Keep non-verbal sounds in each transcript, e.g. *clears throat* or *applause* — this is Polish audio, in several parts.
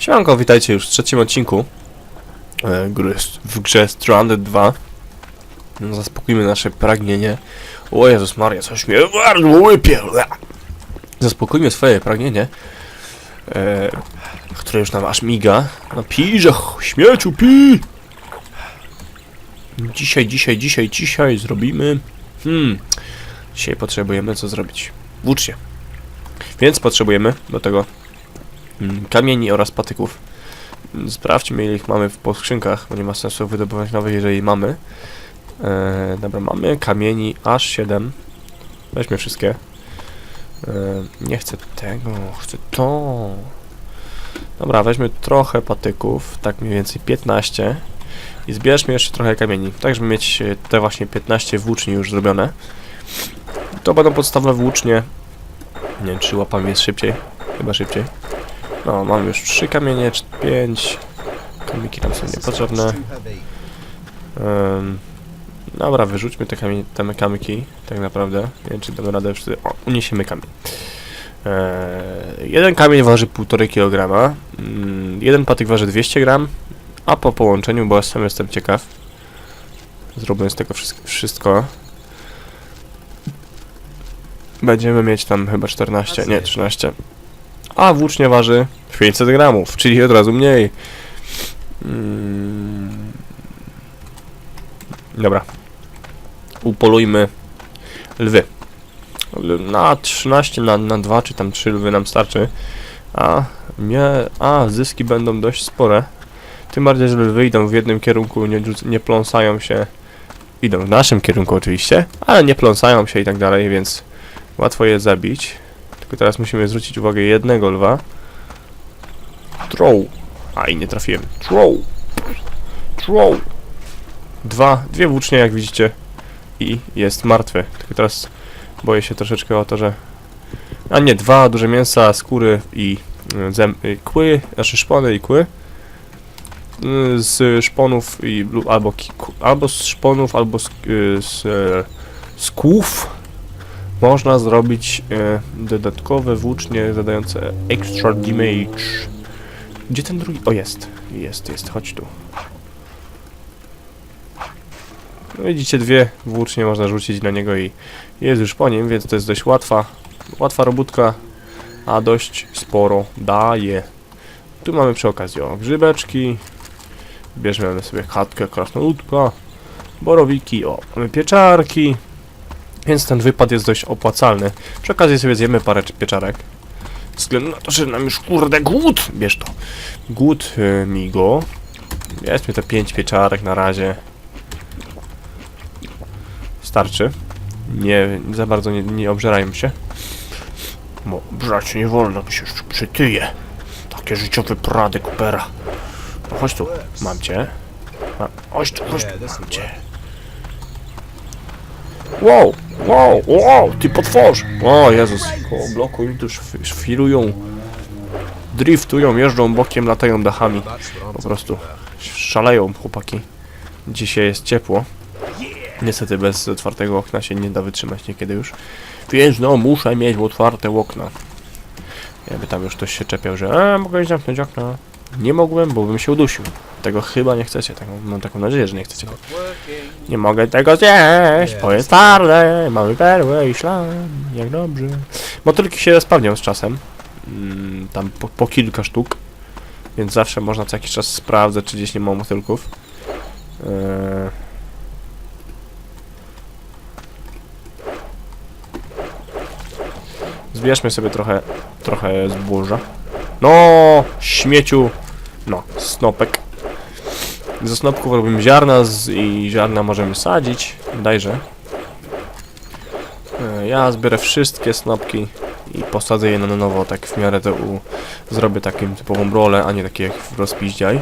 Siemanko, witajcie już w trzecim odcinku e, w grze Stranded 2. No, Zaspokójmy nasze pragnienie. O Jezus Maria, coś mnie bardzo łypie. Zaspokójmy swoje pragnienie, e, które już nam aż miga. No pijże, ch- śmieciu, pij! Dzisiaj, dzisiaj, dzisiaj, dzisiaj zrobimy... Hmm, dzisiaj potrzebujemy co zrobić? Włócznie. Więc potrzebujemy do tego kamieni oraz patyków. Mm, Sprawdźmy ile ich mamy w po skrzynkach, bo nie ma sensu wydobywać nowych, jeżeli mamy. E, dobra, mamy kamieni aż 7. Weźmy wszystkie. E, nie chcę tego, chcę to. Dobra, weźmy trochę patyków, tak mniej więcej 15. I zbierzmy jeszcze trochę kamieni, tak żeby mieć e, te właśnie 15 włóczni już zrobione. To będą podstawowe włócznie. Nie wiem, czy łapami jest szybciej. Chyba szybciej. No, mam już trzy kamienie, cz- pięć. Kamiki tam są niepotrzebne. Um, dobra, wyrzućmy te, kamie, te kamyki, tak naprawdę. Nie wiem, czy damy radę wszyscy. O, uniesiemy kamień. Eee, jeden kamień waży 1,5 kg. Mm, jeden patyk waży 200 gram. A po połączeniu, bo sam jestem ciekaw. Zrobię z tego wszystko. Będziemy mieć tam chyba 14, nie 13. A włócznie waży 500 gramów, czyli od razu mniej. Mm. Dobra. Upolujmy lwy. Na 13, na, na 2 czy tam 3 lwy nam starczy. A, nie, a zyski będą dość spore. Tym bardziej, że lwy idą w jednym kierunku, nie, nie pląsają się. Idą w naszym kierunku oczywiście, ale nie pląsają się i tak dalej, więc łatwo je zabić. Tylko teraz musimy zwrócić uwagę jednego lwa. Throw. A i nie trafiłem. Throw. Throw. Dwa, dwie włócznie jak widzicie. I jest martwy. Tylko teraz boję się troszeczkę o to, że... A nie, dwa duże mięsa, skóry i zem... y, kły, znaczy szpony i kły. Y, Z szponów i... albo, albo z szponów, albo z, y, z, e, z kłów można zrobić e, dodatkowe włócznie zadające extra damage. Gdzie ten drugi? O, jest. Jest, jest. Chodź tu. No widzicie, dwie włócznie można rzucić na niego i jest już po nim, więc to jest dość łatwa, łatwa robótka, a dość sporo daje. Tu mamy przy okazji o grzybeczki. Bierzemy sobie chatkę krasnoludka, borowiki, o, mamy pieczarki. Więc ten wypad jest dość opłacalny. Przy okazji sobie zjemy parę pieczarek. Względu na to, że nam już kurde głód! Bierz to. Głód y, migo. Weźmy te pięć pieczarek na razie. Starczy. Nie, za bardzo nie, nie obżerajmy się. Bo brać nie wolno, bo się jeszcze przytyje. Takie życiowe porady Coopera. No chodź tu, mam cię. Ma, chodź tu, chodź tu, mam cię. Wow, wow, wow, ty potworz! O Jezus, koło bloku im tu szw- szwirują, driftują, jeżdżą bokiem, latają dachami. Po prostu szaleją chłopaki. Dzisiaj jest ciepło. Niestety bez otwartego okna się nie da wytrzymać niekiedy już. Więc no, muszę mieć otwarte okna. Jakby tam już ktoś się czepiał, że a, mogę zamknąć okno. Nie mogłem, bo bym się udusił. Tego chyba nie chcecie, taką, mam taką nadzieję, że nie chcecie. Nie mogę tego zjeść, bo jest twarde, mamy perłę i szlam, jak dobrze. Motylki się spawnią z czasem, mm, tam po, po kilka sztuk, więc zawsze można co jakiś czas sprawdzać, czy gdzieś nie ma motylków. Eee... Zbierzmy sobie trochę, trochę zboża. No, śmieciu, no, snopek. Ze snopków robimy ziarna z, i ziarna możemy sadzić, dajże. E, Ja zbiorę wszystkie snopki i posadzę je na nowo, tak w miarę to u, zrobię takim typową rolę, a nie takie jak w rozpiździaj.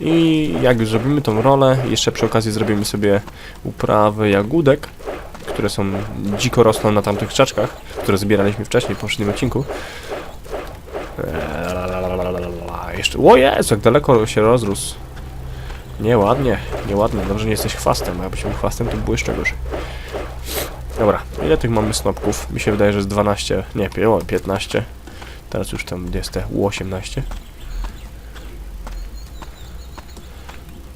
I jak zrobimy tą rolę, jeszcze przy okazji zrobimy sobie uprawy jagódek, które są dziko rosną na tamtych krzaczkach, które zbieraliśmy wcześniej w poprzednim odcinku. Eee. Jeszcze, o Jezu, jak daleko się rozrósł. Nieładnie, nieładnie. Dobrze nie jesteś chwastem, bo jakbyś był chwastem, to by było jeszcze gorzej. Dobra, ile tych mamy snopków? Mi się wydaje, że z 12, nie, pi- o, 15. Teraz już tam jest te U18.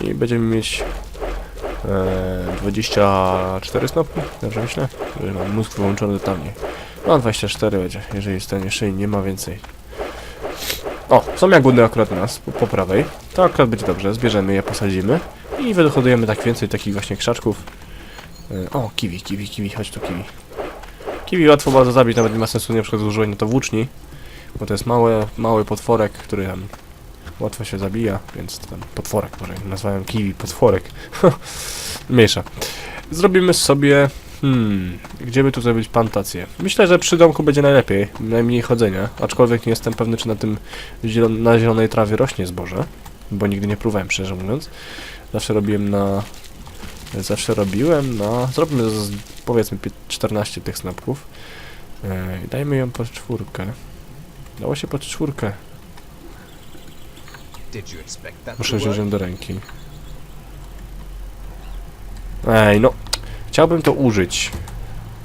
I będziemy mieć e, 24 snopki, dobrze myślę? Mam mózg wyłączony totalnie. No 24 będzie, jeżeli jest ten jeszcze nie ma więcej. O, są jagody akurat u nas, po, po prawej. To akurat będzie dobrze, zbierzemy je, posadzimy. I wyhodujemy tak więcej takich właśnie krzaczków. E, O, kiwi, kiwi, kiwi, chodź tu kiwi. Kiwi łatwo bardzo zabić, nawet nie ma sensu na przykład używania to włóczni. Bo to jest mały, mały potworek, który tam łatwo się zabija, więc ten potworek, może nazwałem kiwi potworek. *laughs* Mniejsza. Zrobimy sobie... Hmm, gdzie by tu zrobić plantację? Myślę, że przy domku będzie najlepiej, najmniej chodzenia, aczkolwiek nie jestem pewny, czy na tym zielon na zielonej trawie rośnie zboże, bo nigdy nie próbowałem, szczerze mówiąc. Zawsze robiłem na... Zawsze robiłem na... Zrobimy z, powiedzmy pi- 14 tych snapków. I dajmy ją pod czwórkę. Dało się pod czwórkę. Muszę wziąć ją do ręki. Ej, no. Chciałbym to użyć.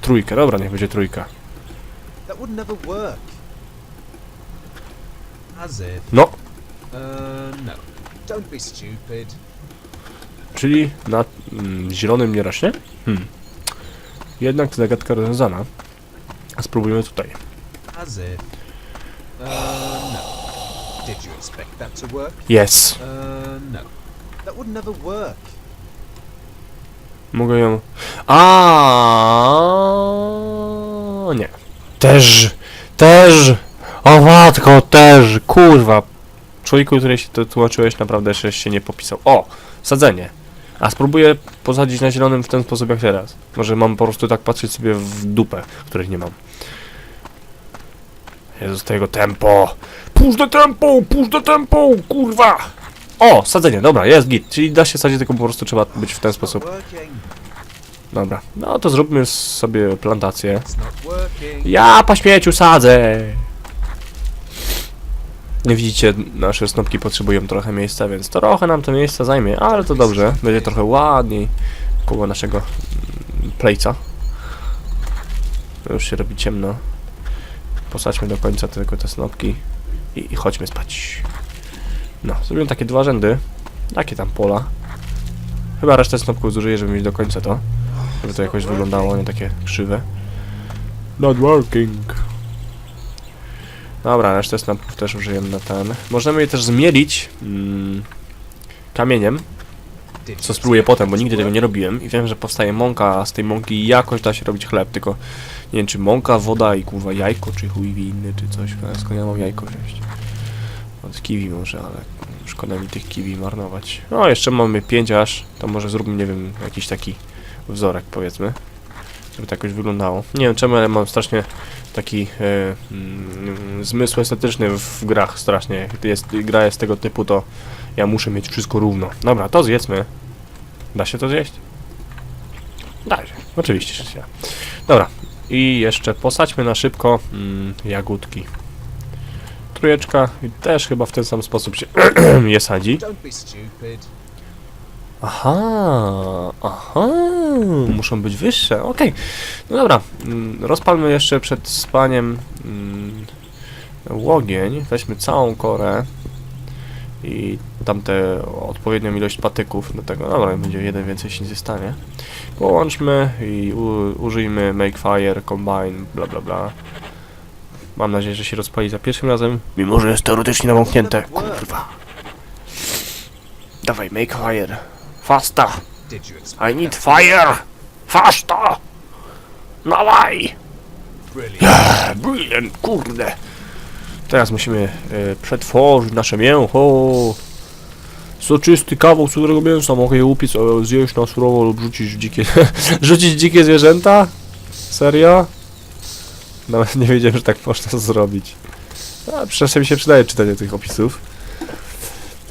Trójkę, dobra, niech będzie trójka. No, Uh, no. Czyli na mm, zielonym nie rośnie? Hmm. Jednak to zagadka rozwiązana. A spróbujmy tutaj. Yes. Mogę ją... A nie. Też. Też. O matko, też. Kurwa. Człowieku, który się to tłumaczyłeś, naprawdę jeszcze się nie popisał. O! Sadzenie. A spróbuję posadzić na zielonym w ten sposób jak teraz. Może mam po prostu tak patrzeć sobie w dupę, których nie mam. Jezus, tego tempo. Push the tempo, push the tempo, kurwa! O, sadzenie, dobra, jest git. Czyli da się sadzić, tylko po prostu trzeba być w ten sposób. Dobra, no to zróbmy sobie plantację. Ja po śmieciu sadzę! Jak widzicie, nasze snopki potrzebują trochę miejsca, więc trochę nam to miejsca zajmie, ale to dobrze. Będzie trochę ładniej koło naszego mm, plejca. Już się robi ciemno. Posadźmy do końca tylko te snopki i, i chodźmy spać. No, zrobiłem takie dwa rzędy. Takie tam pola. Chyba resztę snopków zużyję, żeby mieć do końca to. Żeby to jakoś wyglądało, nie takie krzywe. Not working. Dobra, resztę snapów też użyjemy na ten. Możemy je też zmielić mm, kamieniem, co spróbuję potem, bo nigdy tego nie robiłem i wiem, że powstaje mąka, a z tej mąki jakoś da się robić chleb, tylko nie wiem, czy mąka, woda i kurwa jajko, czy chuj inny, czy coś, a skąd ja mam jajko wziąć? Od kiwi może, ale szkoda mi tych kiwi marnować. No, jeszcze mamy pięć aż, to może zróbmy, nie wiem, jakiś taki wzorek, powiedzmy, żeby to jakoś wyglądało. Nie wiem czemu, ale mam strasznie taki e, mm, zmysł estetyczny w grach, strasznie. Gdy jest, gra jest tego typu, to ja muszę mieć wszystko równo. Dobra, to zjedzmy. Da się to zjeść? Da się. Oczywiście, że się. Dobra. I jeszcze posadźmy na szybko mm, jagódki. Trójeczka i też chyba w ten sam sposób się *clears throat* je sadzi. Aha, aha, muszą być wyższe, okej. No dobra, mm, rozpalmy jeszcze przed spaniem mm, łogień, weźmy całą korę i tamte odpowiednią ilość patyków do tego, dobra, będzie jeden więcej się nie stanie. Połączmy i użyjmy make fire, combine, bla bla bla. Mam nadzieję, że się rozpali za pierwszym razem, mimo że jest teoretycznie namknięte, kurwa. Dawaj, make fire. Expect I need fire! Fasta! Dawaj! Brilliant. Brilliant, kurde! Teraz musimy e, przetworzyć nasze mięcho. Soczysty kawał surowego mięsa, mogę je upiec, e, zjeść na surowo lub rzucić w dzikie... *laughs* rzucić dzikie zwierzęta? Serio? Nawet nie wiedziałem, że tak można zrobić. A, czasem się przydaje czytanie tych opisów.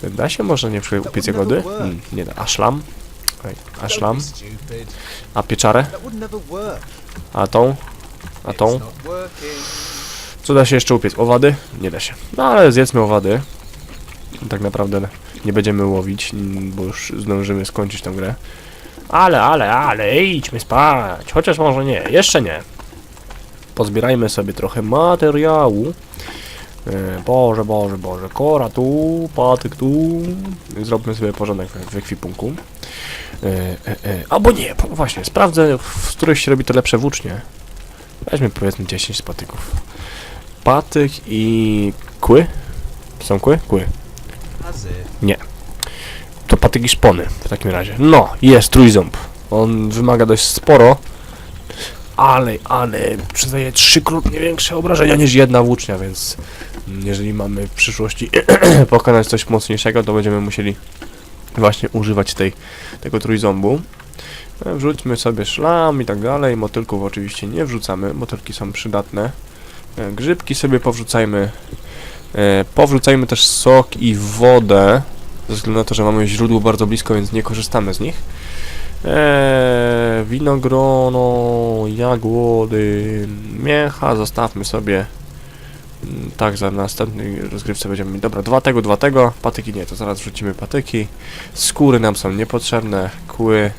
Da się może nie upiec jagody? Hmm, nie da. A szlam? Ej, a pieczarę? A tą? A tą? Co da się jeszcze upiec? Owady? Nie da się. No ale zjedzmy owady. Tak naprawdę nie będziemy łowić, bo już zdążymy skończyć tę grę. Ale, ale, ale, idźmy spać. Chociaż może nie, jeszcze nie. Pozbierajmy sobie trochę materiału. E, Boże, Boże, Boże, kora tu, patyk tu. Zróbmy sobie porządek w, w ekwipunku. E, e, e. Albo nie, po- właśnie, sprawdzę, w których się robi to lepsze włócznie. Weźmy powiedzmy 10 patyków. Patyk i kły? Są kły? Kły. If. To patyki szpony w takim razie. No, jest trójząb. On wymaga dość sporo. Ale, ale przyznaje trzykrotnie większe obrażenia niż jedna włócznia, więc jeżeli mamy w przyszłości *clears throat* pokonać coś mocniejszego, to będziemy musieli właśnie używać tej, tego trójząbu. E, Wrzućmy sobie szlam i tak dalej. Motylków oczywiście nie wrzucamy. Motylki są przydatne. E, Grzybki sobie powrzucajmy. E, Powrzucajmy też sok i wodę ze względu na to, że mamy źródło bardzo blisko, więc nie korzystamy z nich. Eee, winogrono, jagłody, miecha zostawmy sobie. Tak, za następnej rozgrywce będziemy mieli. Dobra, dwa tego, dwa tego. Patyki nie, to zaraz wrzucimy patyki. Skóry nam są niepotrzebne, kły,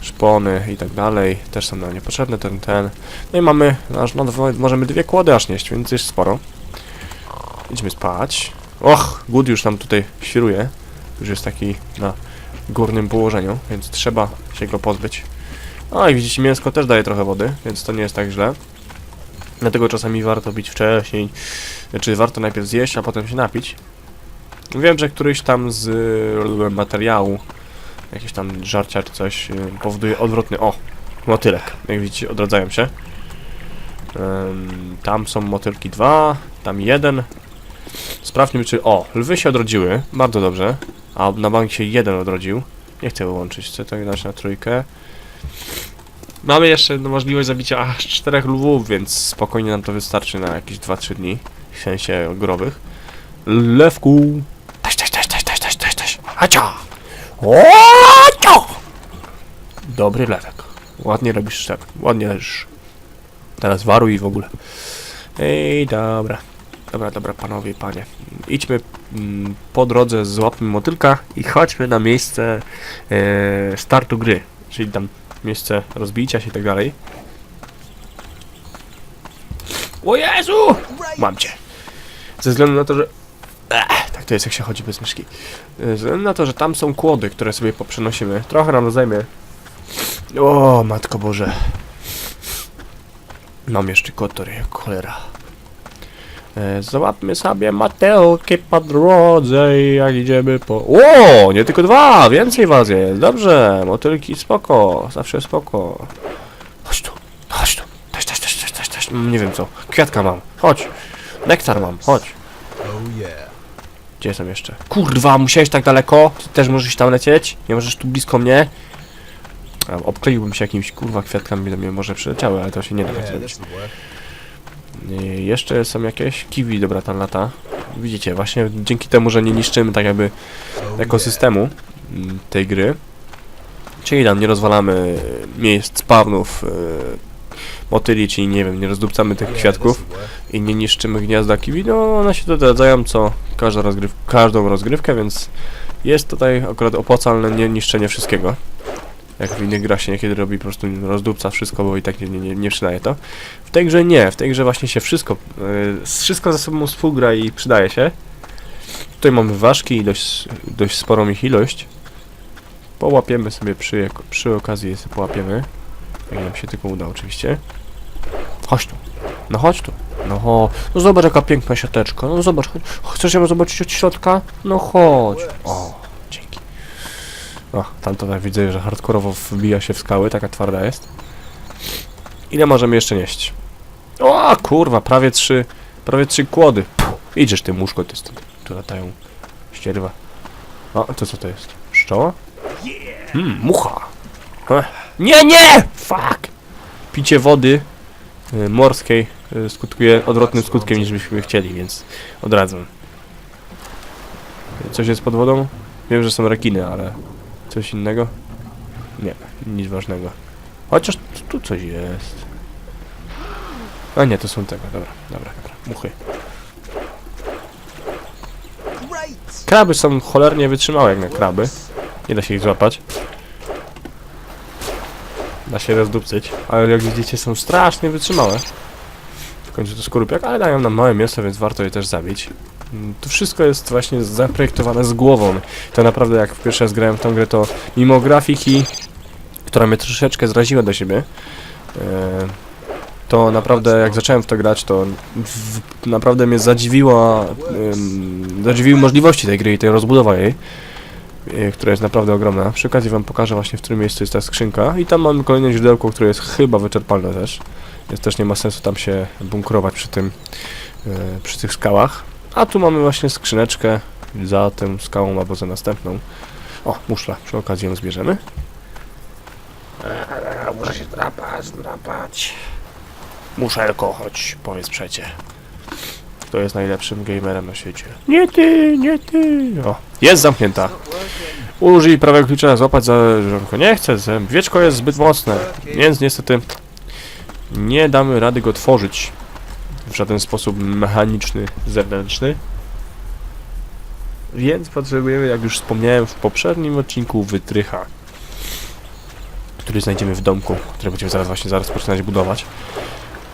szpony i tak dalej. Też są nam niepotrzebne, ten, ten. No i mamy, aż no, możemy dwie kłody aż nieść, więc jest sporo. Idźmy spać. Och, głód już nam tutaj świruje. Już jest taki na górnym położeniu, więc trzeba się go pozbyć. A i widzicie, mięsko też daje trochę wody, więc to nie jest tak źle. Dlatego czasami warto pić wcześniej, znaczy warto najpierw zjeść, a potem się napić. Wiem, że któryś tam z y, materiału, jakieś tam żarcia czy coś, y, powoduje odwrotny, o, motylek, jak widzicie, odradzają się. Tam są motylki dwa, tam jeden. Sprawdźmy, czy, o, lwy się odrodziły, bardzo dobrze. A na bank się jeden odrodził. Nie chcę wyłączyć, chcę to dać na trójkę. Mamy jeszcze możliwość zabicia aż czterech lwów, więc spokojnie nam to wystarczy na jakieś 2-3 dni. W sensie growych. Lewku! Taś, taś, taś, taś, taś, taś, taś, taś. Hacia! Ocio! Dobry lewek. Ładnie robisz tak, ładnie leżysz. Teraz waruj w ogóle. Ej, dobra. Dobra, dobra, panowie i panie. Idźmy mm, po drodze, złapmy motylka i chodźmy na miejsce e, startu gry. Czyli tam miejsce rozbicia się i tak dalej. O Jezu! Mam cię. Ze względu na to, że... Ech, tak to jest jak się chodzi bez myszki. Ze względu na to, że tam są kłody, które sobie poprzenosimy. Trochę nam zajmie. O, matko Boże. Mam jeszcze kotory, jak cholera. E, Załapmy sobie matelki po drodze i jak idziemy po... O, nie tylko dwa, więcej was jest. Dobrze, motylki spoko, zawsze spoko. Chodź tu, chodź tu. Też, też, też, też, też, też. Mm, Nie wiem co. Kwiatka mam. Chodź. Nektar mam. Chodź. Oh. Gdzie są jeszcze? Kurwa, musiałeś tak daleko? Ty też możesz tam lecieć? Nie możesz tu blisko mnie? Obkleiłbym się jakimiś kurwa kwiatkami, do mnie może przyleciały, ale to się nie da tak zrobić. I jeszcze są jakieś kiwi, dobra, tam lata. Widzicie, właśnie dzięki temu, że nie niszczymy tak jakby ekosystemu mm, tej gry, czyli tam nie rozwalamy miejsc spawnów yy, motyli, czyli nie wiem, nie rozdupcamy tych kwiatków i nie niszczymy gniazda kiwi, no one się dodradzają co każda rozgryw każdą rozgrywkę, więc jest tutaj akurat opłacalne nie niszczenie wszystkiego. Jak w innych grach się niekiedy robi po prostu rozdupca wszystko, bo i tak nie, nie, nie, przydaje to. W tej grze nie, w tej grze właśnie się wszystko, yy, wszystko ze sobą współgra i przydaje się. Tutaj mamy ważki i dość, dość sporą ich ilość. Połapiemy sobie przy, przy okazji, sobie połapiemy. Jak nam się tylko uda oczywiście. Chodź tu. No chodź tu. No ho. No zobacz jaka piękna siateczka. No zobacz. Chcesz ją zobaczyć od środka? No chodź. O. O, tam to tak widzę, że hardkorowo wbija się w skały, taka twarda jest. Ile możemy jeszcze nieść? O, kurwa, prawie trzy, prawie trzy kłody. Puh, idziesz ty muszko, ty stąd. Tu latają ścierwa. O, to co to jest? Pszczoła? Hmm, mucha. Ech. Nie, nie! Fuck! Picie wody y, morskiej y, skutkuje odwrotnym skutkiem niż byśmy chcieli, więc odradzam. Coś jest pod wodą? Wiem, że są rekiny, ale coś innego? Nie, nic ważnego. Chociaż tu, coś jest. A nie, to są tego, dobra, dobra, dobra, muchy. Kraby są cholernie wytrzymałe jak na kraby. Nie da się ich złapać. Da się rozdupcyć, ale jak widzicie są strasznie wytrzymałe. w końcu to skorupiak, ale dają nam małe mięso, więc warto je też zabić. To wszystko jest właśnie zaprojektowane z głową. To naprawdę jak pierwszy raz grałem w tą grę, to mimo grafiki, która mnie troszeczkę zraziła do siebie, e, to naprawdę jak zacząłem w to grać, to naprawdę mnie zadziwiła, zadziwiły możliwości tej gry i tej rozbudowa jej, e, która jest naprawdę ogromna. Przy okazji wam pokażę właśnie w którym miejscu jest ta skrzynka i tam mamy kolejne źródełko, które jest chyba wyczerpalne też, więc też nie ma sensu tam się bunkrować przy tym, e, przy tych skałach. A tu mamy właśnie skrzyneczkę za tą skałą albo za następną. O, muszla, przy okazji ją zbierzemy. Eee, Muszę się drapać, drapać. Muszelko, chodź, powiedz przecie. Kto jest najlepszym gamerem na świecie? Nie ty, nie ty. O, jest zamknięta. Użyj prawego klucza, złapać za żonko. Nie chcę, wieczko jest zbyt mocne, więc niestety nie damy rady go tworzyć w żaden sposób mechaniczny, zewnętrzny. Więc potrzebujemy, jak już wspomniałem w poprzednim odcinku, wytrycha, który znajdziemy w domku, który będziemy zaraz właśnie zaraz poczynać budować.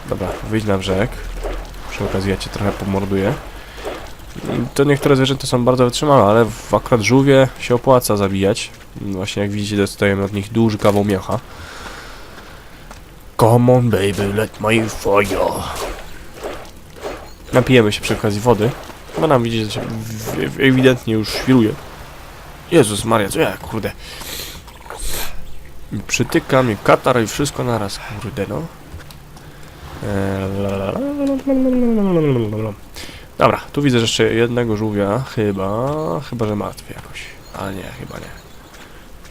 Dobra, wyjdź na brzeg. Przy okazji ja cię trochę pomorduję. I To niektóre zwierzęta są bardzo wytrzymałe, ale w akurat żółwie się opłaca zabijać. Właśnie jak widzicie, dostajemy od nich duży kawał mięcha. Come on baby, let my fire. Napijemy się przy okazji wody. Bo nam widzicie, że się ewidentnie już świruje. Jezus Maria, co ja kurde. Przytyka mnie katar i wszystko naraz, kurde no. Dobra, tu widzę jeszcze jednego żółwia, chyba, chyba, że martwy jakoś, ale nie, chyba nie.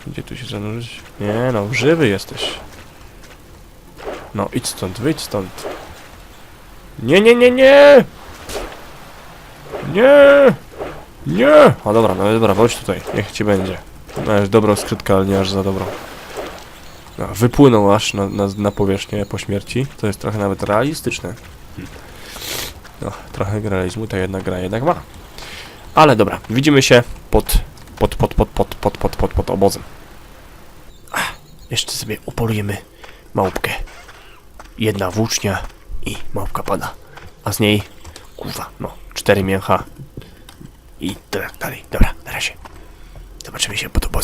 Gdzie tu się zanurzyć? Nie no, żywy jesteś. No, idź stąd, wyjdź stąd. Nie, nie, nie, nie! Nie! Nie! O dobra, no dobra, chodź tutaj, niech ci będzie. No już dobrą skrytkę, ale nie aż za dobrą. No, wypłynął aż na, na, na powierzchnię po śmierci. To jest trochę nawet realistyczne. No, trochę realizmu ta jedna gra jednak ma. Ale dobra, widzimy się pod, pod, pod, pod, pod, pod, pod, pod, pod obozem. Ach, jeszcze sobie upolujemy małpkę. Jedna włócznia i małpka pada. A z niej, kurwa, no, cztery mięcha. I tak dalej. Dobra, na razie. Zobaczymy się pod obozem.